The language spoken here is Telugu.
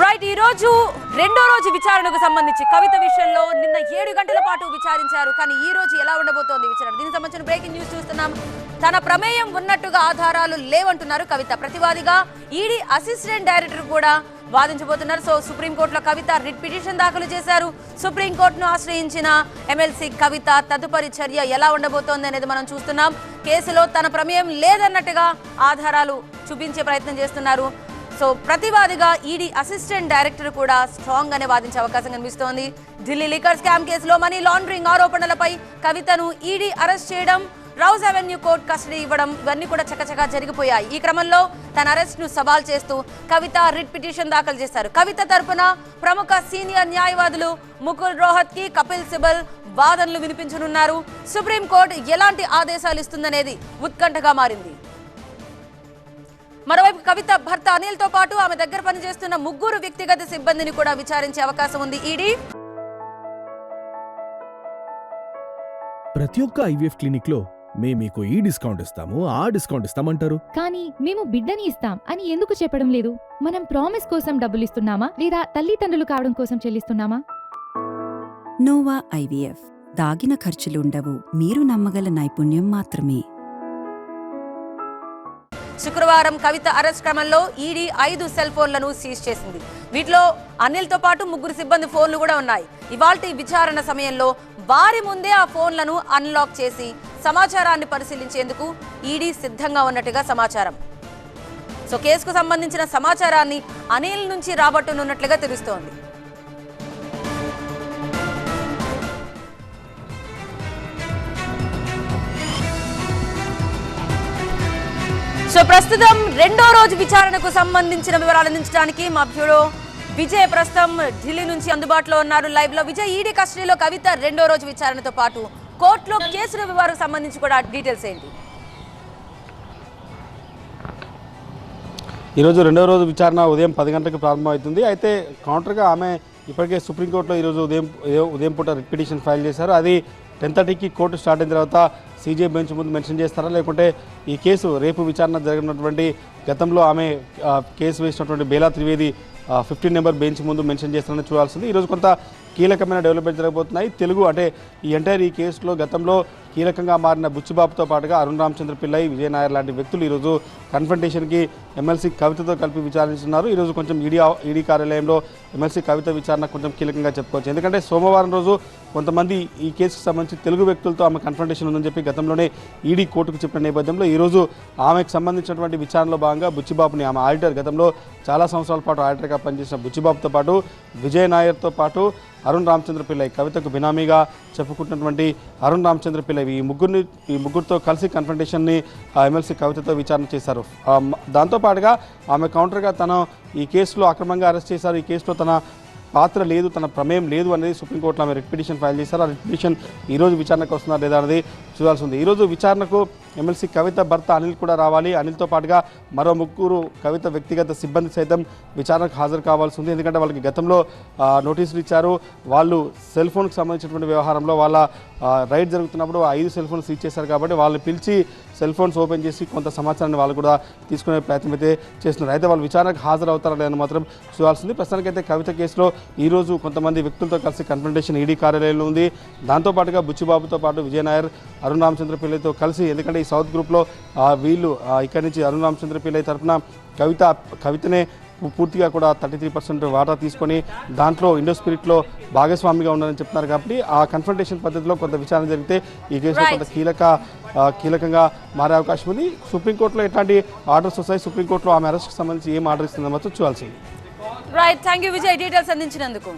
రైట్ ఈ రోజు రెండో రోజు విచారణకు సంబంధించి కవిత విషయంలో నిన్న ఏడు గంటల పాటు విచారించారు. కానీ ఈ రోజు ఎలా ఉండబోతోంది విచారణ? దీనికి సంబంధించిన బ్రేకింగ్ న్యూస్ చూస్తున్నాం. తన ప్రమేయం ఉన్నట్టుగా ఆధారాలు లేవంటున్నారు కవిత. ప్రతివాదిగా ఈడీ అసిస్టెంట్ డైరెక్టర్ కూడా వాదించబోతున్నారు. సో సుప్రీంకోర్టులో కవిత రిట్ పిటిషన్ దాఖలు చేశారు. సుప్రీంకోర్టును ఆశ్రయించిన ఎమ్మెల్సీ కవిత తదుపరి చర్య ఎలా ఉండబోతోంది అనేది మనం చూస్తున్నాం. కేసులో తన ప్రమేయం లేదన్నట్టుగా ఆధారాలు చూపించే ప్రయత్నం చేస్తున్నారు. సో ప్రతివాదిగా ఈడీ అసిస్టెంట్ డైరెక్టర్ కూడా స్ట్రాంగ్ గానే వాదించే అవకాశం కనిపిస్తోంది. ఢిల్లీ లిక్కర్ స్కామ్ కేసులో మనీ లాండరింగ్ ఆరోపణలపై కవితను ఈడీ అరెస్ట్ చేయడం రౌజ్ అవెన్యూ కోర్టు కస్టడీ ఇవ్వడం ఇవన్నీ కూడా చకచకా జరిగిపోయాయి. ఈ క్రమంలో తన అరెస్ట్ను సవాల్ చేస్తూ కవిత రిట్ పిటిషన్ దాఖలు చేశారు. కవిత తరపున ప్రముఖ సీనియర్ న్యాయవాదులు ముకుల్ రోహత్కి కపిల్ సిబల్ వాదనలు వినిపించనున్నారు. సుప్రీంకోర్టు ఎలాంటి ఆదేశాలు ఇస్తుందనేది ఉత్కంఠగా మారింది. మరోవైపు కవిత భర్త అనిల్తో పాటు ఆమె దగ్గర పనిచేస్తున్న ముగ్గురు వ్యక్తిగత సిబ్బందిని కూడా విచారించే అవకాశం ఉంది. ఈడీ? ప్రతి ఒక్క ఐవీఎఫ్ క్లినిక్లో మేము మీకు ఈ డిస్కౌంట్ ఇస్తాము ఆ డిస్కౌంట్ ఇస్తామంటారు. కానీ మేము బిడ్డని ఇస్తాం అని ఎందుకు చెప్పడం లేదు? మనం ప్రామిస్ కోసం డబ్బులు ఇస్తున్నామా? లేదా తల్లిదండ్రులు కావడం కోసం చెల్లిస్తున్నామా? Nova IVF. దాగిన ఖర్చులుండవు. మీరు నమ్మగల నైపుణ్యం మాత్రమే. శుక్రవారం కవిత అరెస్ట్ క్రమంలో ఈడీ ఐదు సెల్ ఫోన్లను సీజ్ చేసింది. వీటిలో అనిల్తో పాటు ముగ్గురు సిబ్బంది ఫోన్లు కూడా ఉన్నాయి. ఇవాల్టి విచారణ సమయంలో వారి ముందే ఆ ఫోన్లను అన్లాక్ చేసి సమాచారాన్ని పరిశీలించేందుకు ఈడీ సిద్ధంగా ఉన్నట్టుగా సమాచారం. సో కేసుకు సంబంధించిన సమాచారాన్ని అనిల్ నుంచి రాబట్టనున్నట్లుగా తెలుస్తోంది. సో ప్రస్తుతం రెండో రోజు విచారణకు సంబంధించిన వివరాలు అందించడానికి మా బ్యూరో విజయ్ ప్రస్తుతం ఢిల్లీ నుంచి అందుబాటులో ఉన్నారు. లైవ్లో విజయ్ ఈడీ కస్టడీలో కవిత రెండో రోజు విచారణతో పాటు కోర్టులో కేసుల వివరాలకు సంబంధించి కూడా డీటెయిల్స్ ఏంటి? ఈరోజు రెండో రోజు విచారణ ఉదయం పది గంటలకు ప్రారంభమవుతుంది. అయితే కౌంటర్గా ఆమె ఇప్పటికే సుప్రీంకోర్టులో ఈరోజు ఉదయం ఉదయం- ఉదయం పూట రిట్ పిటిషన్ ఫైల్ చేశారు. అది టెన్ థర్టీకి కోర్టు స్టార్ట్ అయిన తర్వాత సీజే బెంచ్ ముందు మెన్షన్ చేస్తారా? లేకుంటే ఈ కేసు రేపు విచారణ జరిగినటువంటి గతంలో ఆమె కేసు వేసినటువంటి Bela Trivedi fifteen number bench ముందు మెన్షన్ చేస్తారని చూడాల్సింది. ఈరోజు కొంత కీలకమైన డెవలప్మెంట్ జరగబోతున్నాయి. తెలుగు అంటే ఈ ఎంటైర్ ఈ కేసులో గతంలో కీలకంగా మారిన బుచ్చిబాబుతో పాటుగా అరుణ్ రామచంద్ర పిల్లై విజయ్ నాయర్ లాంటి వ్యక్తులు ఈరోజు కన్ఫంటేషన్కి ఎమ్మెల్సీ కవితతో కలిపి విచారిస్తున్నారు ఈరోజు కొంచెం ఈడీ ఈడీ కార్యాలయంలో ఎమ్మెల్సీ కవిత విచారణ కొంచెం కీలకంగా చెప్పుకోవచ్చు. ఎందుకంటే సోమవారం రోజు కొంతమంది ఈ కేసుకు సంబంధించి తెలుగు వ్యక్తులతో ఆమె కన్ఫంటేషన్ ఉందని చెప్పి గతంలోనే ఈడీ కోర్టుకు చెప్పిన నేపథ్యంలో ఈరోజు ఆమెకు సంబంధించినటువంటి విచారణలో భాగంగా బుచ్చిబాబుని ఆమె ఆడిటర్ గతంలో చాలా సంవత్సరాల పాటు ఆడిటర్గా పనిచేసిన బుచ్చిబాబుతో పాటు విజయ్ నాయర్తో పాటు అరుణ్ రామచంద్ర పిల్లై కవితకు బినామీగా చెప్పుకుంటున్నటువంటి అరుణ్ రామచంద్ర పిల్లై ఈ ముగ్గురిని ఈ ముగ్గురితో కలిసి కన్ఫంటేషన్ని ఎమ్మెల్సీ కవితతో విచారణ చేశారు. దాంతోపాటుగా ఆమె కౌంటర్గా తను ఈ కేసులో అక్రమంగా అరెస్ట్ చేశారు. ఈ కేసులో తన పాత్ర లేదు తన ప్రమేయం లేదు అనేది సుప్రీంకోర్టులో ఆమె రిట్ పిటిషన్ ఫైల్ చేశారు. ఆ రిట్ పిటిషన్ ఈ రోజు విచారణకు వస్తున్నారు లేదా అనేది చూడాల్సి ఉంది. ఈరోజు విచారణకు ఎమ్మెల్సీ కవిత భర్త అనిల్ కూడా రావాలి. అనిల్తో పాటుగా మరో ముగ్గురు కవిత వ్యక్తిగత సిబ్బంది సైతం విచారణకు హాజరు కావాల్సి ఉంది. ఎందుకంటే వాళ్ళకి గతంలో నోటీసులు ఇచ్చారు. వాళ్ళు సెల్ ఫోన్కి సంబంధించినటువంటి వ్యవహారంలో వాళ్ళ రైడ్ జరుగుతున్నప్పుడు ఆ ఐదు సెల్ ఫోన్స్ ఇచ్చేశారు కాబట్టి వాళ్ళని పిలిచి సెల్ ఫోన్స్ ఓపెన్ చేసి కొంత సమాచారాన్ని వాళ్ళు కూడా తీసుకునే ప్రయత్నం అయితే చేస్తున్నారు. అయితే వాళ్ళు విచారణకు హాజరవుతారా లేదని మాత్రం చూడాల్సింది. ప్రస్తుతానికైతే కవిత కేసులో ఈరోజు కొంతమంది వ్యక్తులతో కలిసి కన్ఫంటేషన్ ఈడీ కార్యాలయంలో ఉంది. దాంతోపాటుగా బుచ్చిబాబుతో పాటు విజయనాయర్ అరుణ్ రామచంద్ర పిల్లలతో కలిసి ఎందుకంటే ఈ సౌత్ గ్రూప్లో ఆ, వీళ్ళు ఇక్కడి నుంచి అరుణ్ రామచంద్ర పిల్లై తరఫున కవిత కవితనే పూర్తిగా కూడా థర్టీ త్రీ పర్సెంట్ వాటా తీసుకొని దాంట్లో ఇండో స్పిరిట్లో భాగస్వామిగా ఉన్నారని చెప్తున్నారు కాబట్టి ఆ కన్ఫంటేషన్ పద్ధతిలో కొంత విచారణ జరిగితే ఈ కేసులో. కొంత కీలక కీలకంగా మారే అవకాశం ఉంది. సుప్రీంకోర్టులో ఎట్లాంటి ఆర్డర్స్ వస్తాయి? సుప్రీంకోర్టులో ఆమె అరెస్ట్కి సంబంధించి ఏం ఆర్డర్ ఇస్తుందో చూడాల్సింది right thank you Vijay details అందించినందుకు.